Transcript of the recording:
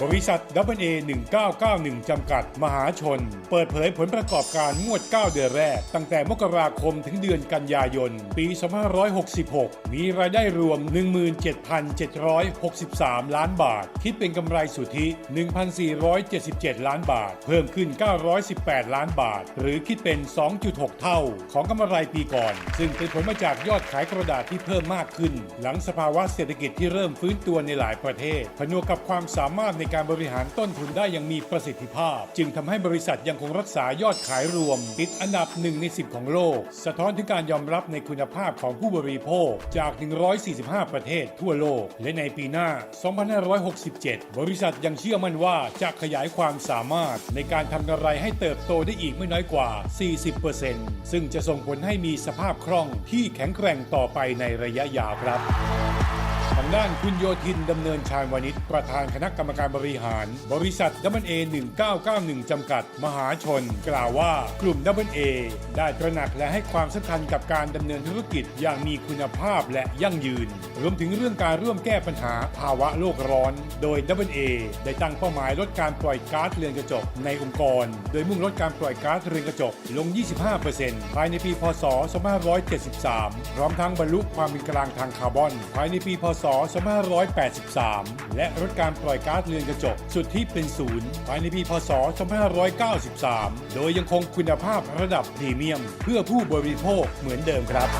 บริษัท WA 1991 จำกัด มหาชน เปิดเผยผลประกอบการงวด 9 เดือนแรก ตั้งแต่มกราคมถึงเดือนกันยายน ปี 2566 มีรายได้รวม 17,763 ล้านบาท คิดเป็นกำไรสุทธิ 1,477 ล้านบาท เพิ่มขึ้น 918 ล้านบาท หรือคิดเป็น 2.6 เท่า ของกำไรปีก่อน ซึ่งเป็นผลมาจากยอดขายกระดาษที่เพิ่มมากขึ้น หลังสภาวะเศรษฐกิจที่เริ่มฟื้นตัวในหลายประเทศ ผนวกกับความสามารถในการบริหารต้นทุนได้อย่างมีประสิทธิภาพ จึงทำให้บริษัทยังคงรักษายอดขายรวม ติดอันดับหนึ่งใน 10 ของโลก สะท้อนถึงการยอมรับในคุณภาพของผู้บริโภคจาก 145 ประเทศทั่วโลก และในปีหน้า 2567 บริษัทยังเชื่อมั่นว่าจะขยายความสามารถในการทำกำไรให้เติบโตได้อีกไม่น้อยกว่า 40%ซึ่งจะส่งผลให้มีสภาพคล่องที่แข็งแกร่งต่อไปในระยะยาวครับางด้านคุณโยธินดำเนินชาญวานิชประธานคณะกรรมการบริหาร บริษัท w a 1991 จำกัด มหาชน กล่าวว่ากลุ่ม w a ได้ตระหนักและให้ความสำคัญกับการดำเนินธุรกิจอย่างมีคุณภาพและยั่งยืน รวมถึงเรื่องการร่วมแก้ปัญหาภาวะโลกร้อน โดย w a ได้ตั้งเป้าหมายลดการปล่อยก๊าซเรือนกระจกในองค์กร โดยมุ่งลดการปล่อยก๊าซเรือนกระจกลง 25%ภายในปี พศ 2573 พร้อมทั้งบรรลุความเป็นกลางทางคาร์บอน ภายในปี พศ2583 และลดการปล่อยก๊าซเรือนกระจก สุดที่เป็นศูนย์ภายในปีพศ 2593 โดยยังคงคุณภาพระดับพรีเมียม เพื่อผู้บริโภคเหมือนเดิมครับ